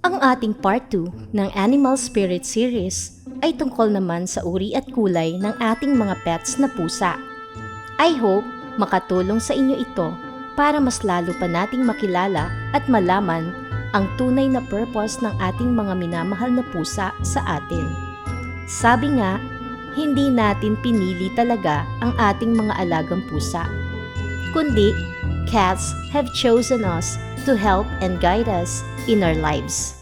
Ang ating part 2 ng Animal Spirit Series ay tungkol naman sa uri at kulay ng ating mga pets na pusa. I hope makatulong sa inyo ito para mas lalo pa nating makilala at malaman ang tunay na purpose ng ating mga minamahal na pusa sa atin. Sabi nga, hindi natin pinili talaga ang ating mga alagang pusa. Kundi, cats have chosen us to help and guide us in our lives.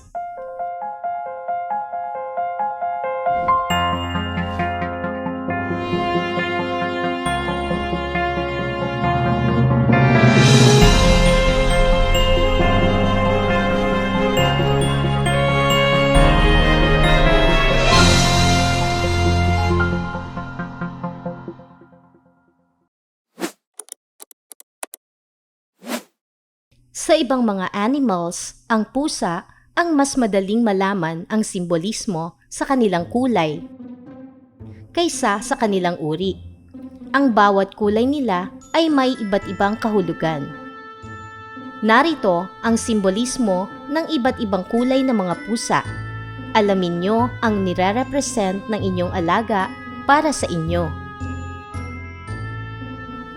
Sa ibang mga animals, ang pusa ang mas madaling malaman ang simbolismo sa kanilang kulay kaysa sa kanilang uri. Ang bawat kulay nila ay may iba't ibang kahulugan. Narito ang simbolismo ng iba't ibang kulay ng mga pusa. Alamin nyo ang nire-represent ng inyong alaga para sa inyo.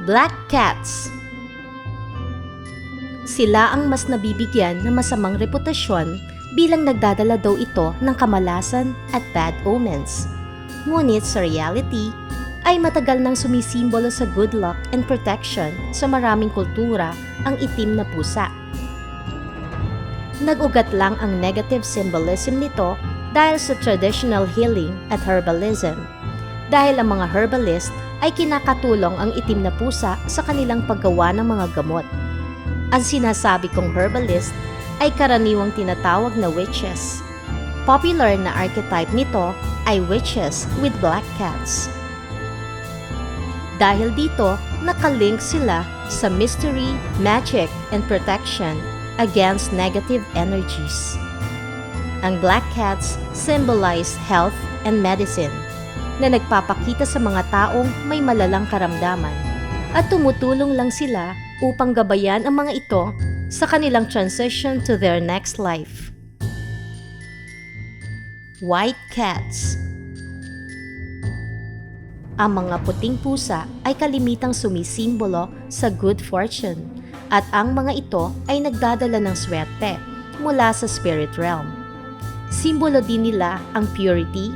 Black Cats sila ang mas nabibigyan ng masamang reputasyon bilang nagdadala daw ito ng kamalasan at bad omens. Ngunit sa reality, ay matagal nang sumisimbolo sa good luck and protection sa maraming kultura ang itim na pusa. Nag-ugat lang ang negative symbolism nito dahil sa traditional healing at herbalism. Dahil ang mga herbalist ay kinakatulong ang itim na pusa sa kanilang paggawa ng mga gamot. Ang sinasabi kong herbalist ay karaniwang tinatawag na witches. Popular na archetype nito ay witches with black cats. Dahil dito, nakalink sila sa mystery, magic, and protection against negative energies. Ang black cats symbolize health and medicine na nagpapakita sa mga taong may malalang karamdaman at tumutulong lang sila upang gabayan ang mga ito sa kanilang transition to their next life. White Cats Ang mga puting pusa ay kalimitang sumisimbolo sa good fortune at ang mga ito ay nagdadala ng swerte mula sa spirit realm. Simbolo din nila ang purity,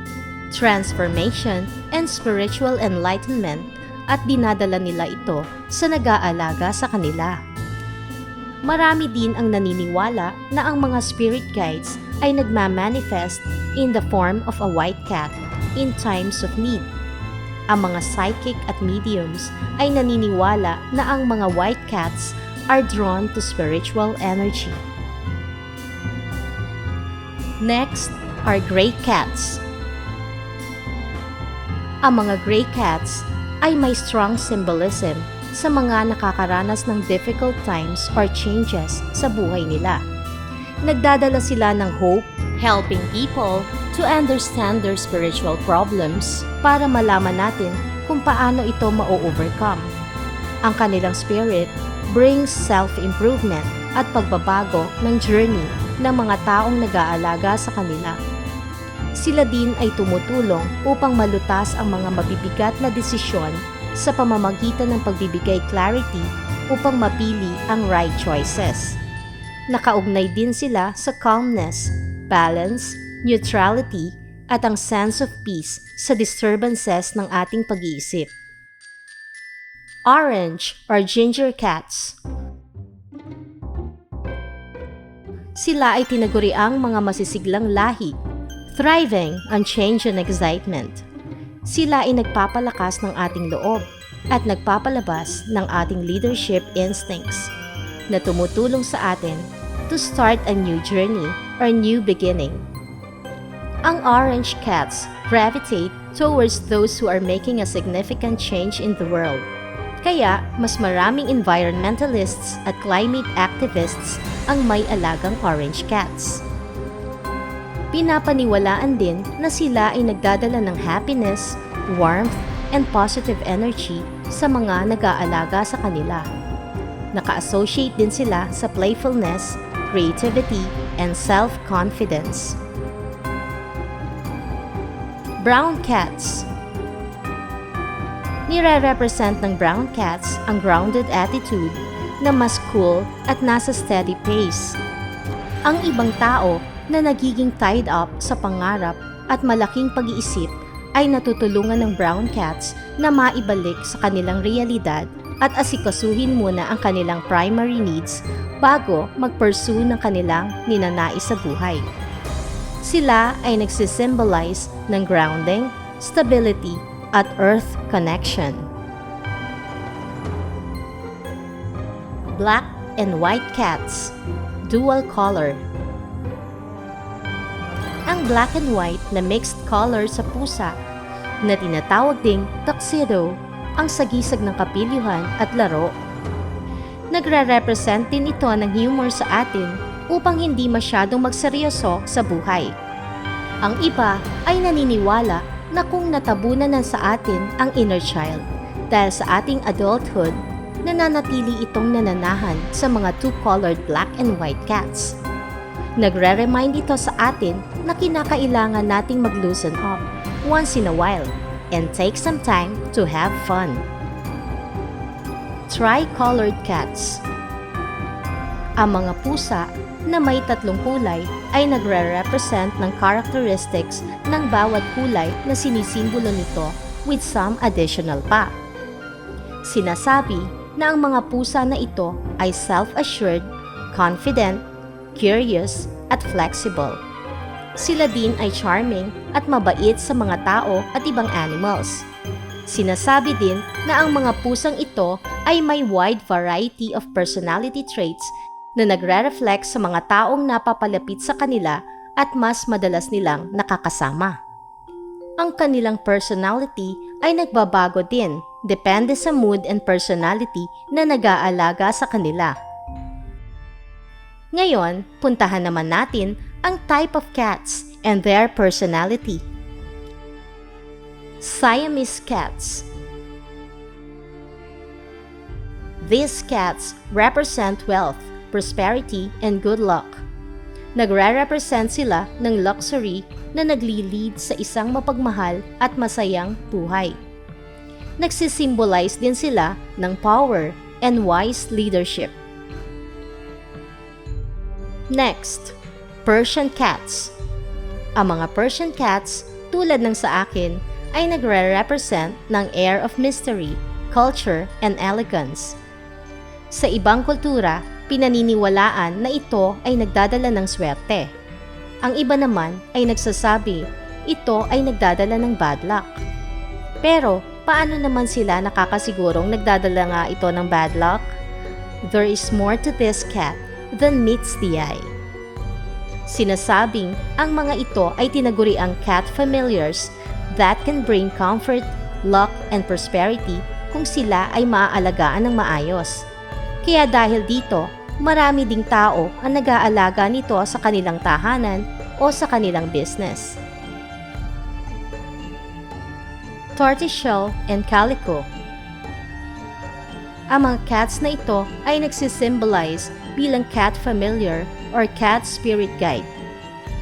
transformation, and spiritual enlightenment at dinadala nila ito sa nag-aalaga sa kanila. Marami din ang naniniwala na ang mga spirit guides ay nagmamanifest in the form of a white cat in times of need. Ang mga psychic at mediums ay naniniwala na ang mga white cats are drawn to spiritual energy. Next are gray cats. Ang mga gray cats ay may strong symbolism sa mga nakakaranas ng difficult times or changes sa buhay nila. Nagdadala sila ng hope, helping people to understand their spiritual problems para malaman natin kung paano ito ma-overcome. Ang kanilang spirit brings self-improvement at pagbabago ng journey ng mga taong nag-aalaga sa kanila sila din ay tumutulong upang malutas ang mga mabibigat na desisyon sa pamamagitan ng pagbibigay clarity upang mapili ang right choices. Nakaugnay din sila sa calmness, balance, neutrality, at ang sense of peace sa disturbances ng ating pag-iisip. Orange or ginger cats Sila ay tinaguriang mga masisiglang lahi thriving on change and excitement. Sila ay nagpapalakas ng ating loob at nagpapalabas ng ating leadership instincts na tumutulong sa atin to start a new journey or new beginning. Ang orange cats gravitate towards those who are making a significant change in the world. Kaya, mas maraming environmentalists at climate activists ang may alagang orange cats pinapaniwalaan din na sila ay nagdadala ng happiness, warmth, and positive energy sa mga nag-aalaga sa kanila. Naka-associate din sila sa playfulness, creativity, and self-confidence. Brown Cats Nire-represent ng brown cats ang grounded attitude na mas cool at nasa steady pace. Ang ibang tao na nagiging tied up sa pangarap at malaking pag-iisip ay natutulungan ng brown cats na maibalik sa kanilang realidad at asikasuhin muna ang kanilang primary needs bago mag-pursue ng kanilang ninanais sa buhay. Sila ay nagsisymbolize ng grounding, stability, at earth connection. Black and white cats, dual color. Black and white na mixed color sa pusa na tinatawag ding tuxedo ang sagisag ng kapilyuhan at laro. Nagre-represent din ito ng humor sa atin upang hindi masyadong magseryoso sa buhay. Ang iba ay naniniwala na kung natabunan na sa atin ang inner child dahil sa ating adulthood, nananatili itong nananahan sa mga two-colored black and white cats. Nagre-remind ito sa atin na kinakailangan nating mag-loosen up once in a while and take some time to have fun. Tri-colored cats Ang mga pusa na may tatlong kulay ay nagre-represent ng characteristics ng bawat kulay na sinisimbolo nito with some additional pa. Sinasabi na ang mga pusa na ito ay self-assured, confident, curious, at flexible. Sila din ay charming at mabait sa mga tao at ibang animals. Sinasabi din na ang mga pusang ito ay may wide variety of personality traits na nagre-reflect sa mga taong napapalapit sa kanila at mas madalas nilang nakakasama. Ang kanilang personality ay nagbabago din depende sa mood and personality na nag-aalaga sa kanila. Ngayon, puntahan naman natin ang type of cats and their personality. Siamese cats These cats represent wealth prosperity, and good luck. Nagre-represent sila ng luxury na nagli-lead sa isang mapagmahal at masayang buhay. Nagsisimbolize din sila ng power and wise leadership. Next, Persian cats. Ang mga Persian cats, tulad ng sa akin, ay nagre-represent ng air of mystery, culture, and elegance. Sa ibang kultura, pinaniniwalaan na ito ay nagdadala ng swerte. Ang iba naman ay nagsasabi ito ay nagdadala ng bad luck. Pero paano naman sila nakakasigurong nagdadala nga ito ng bad luck? There is more to this cat than meets the eye. Sinasabing ang mga ito ay tinaguri ang cat familiars that can bring comfort, luck, and prosperity kung sila ay maaalagaan ng maayos. Kaya dahil dito, marami ding tao ang nag-aalaga nito sa kanilang tahanan o sa kanilang business. Tortoiseshell and Calico Ang mga cats na ito ay nagsisimbolize bilang cat familiar or cat spirit guide.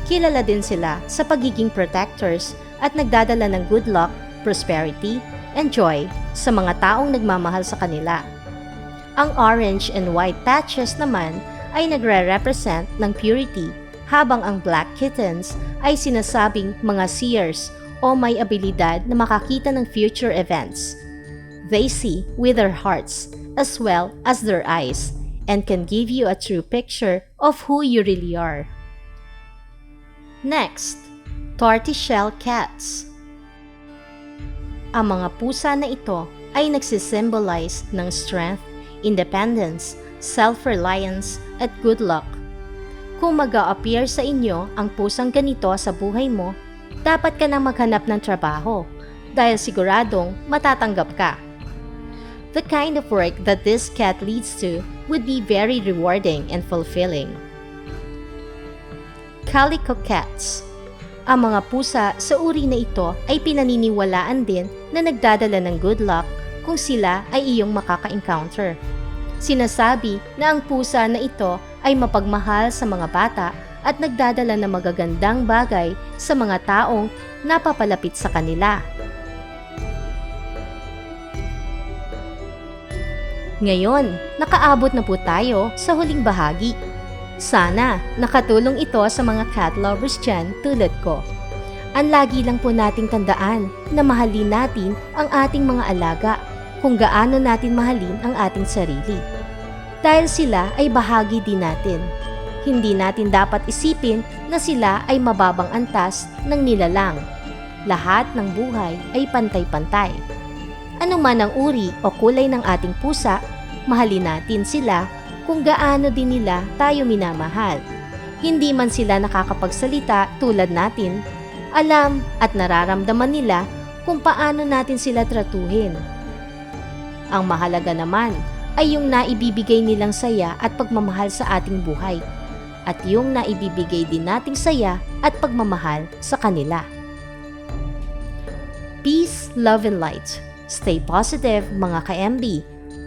Kilala din sila sa pagiging protectors at nagdadala ng good luck, prosperity, and joy sa mga taong nagmamahal sa kanila. Ang orange and white patches naman ay nagre-represent ng purity, habang ang black kittens ay sinasabing mga seers o may abilidad na makakita ng future events. They see with their hearts as well as their eyes and can give you a true picture of who you really are. Next, tortoiseshell cats. Ang mga pusa na ito ay nagsisimbolize ng strength independence, self-reliance, at good luck. Kung mag appear sa inyo ang pusang ganito sa buhay mo, dapat ka nang maghanap ng trabaho dahil siguradong matatanggap ka. The kind of work that this cat leads to would be very rewarding and fulfilling. Calico Cats Ang mga pusa sa uri na ito ay pinaniniwalaan din na nagdadala ng good luck kung sila ay iyong makaka-encounter. Sinasabi na ang pusa na ito ay mapagmahal sa mga bata at nagdadala ng magagandang bagay sa mga taong napapalapit sa kanila. Ngayon, nakaabot na po tayo sa huling bahagi. Sana nakatulong ito sa mga cat lovers dyan tulad ko. Ang lagi lang po nating tandaan na mahalin natin ang ating mga alaga kung gaano natin mahalin ang ating sarili. Dahil sila ay bahagi din natin. Hindi natin dapat isipin na sila ay mababang antas ng nilalang. Lahat ng buhay ay pantay-pantay. Ano man ang uri o kulay ng ating pusa, mahalin natin sila kung gaano din nila tayo minamahal. Hindi man sila nakakapagsalita tulad natin, alam at nararamdaman nila kung paano natin sila tratuhin. Ang mahalaga naman ay yung naibibigay nilang saya at pagmamahal sa ating buhay at yung naibibigay din nating saya at pagmamahal sa kanila. Peace, love, and light. Stay positive mga ka-MB.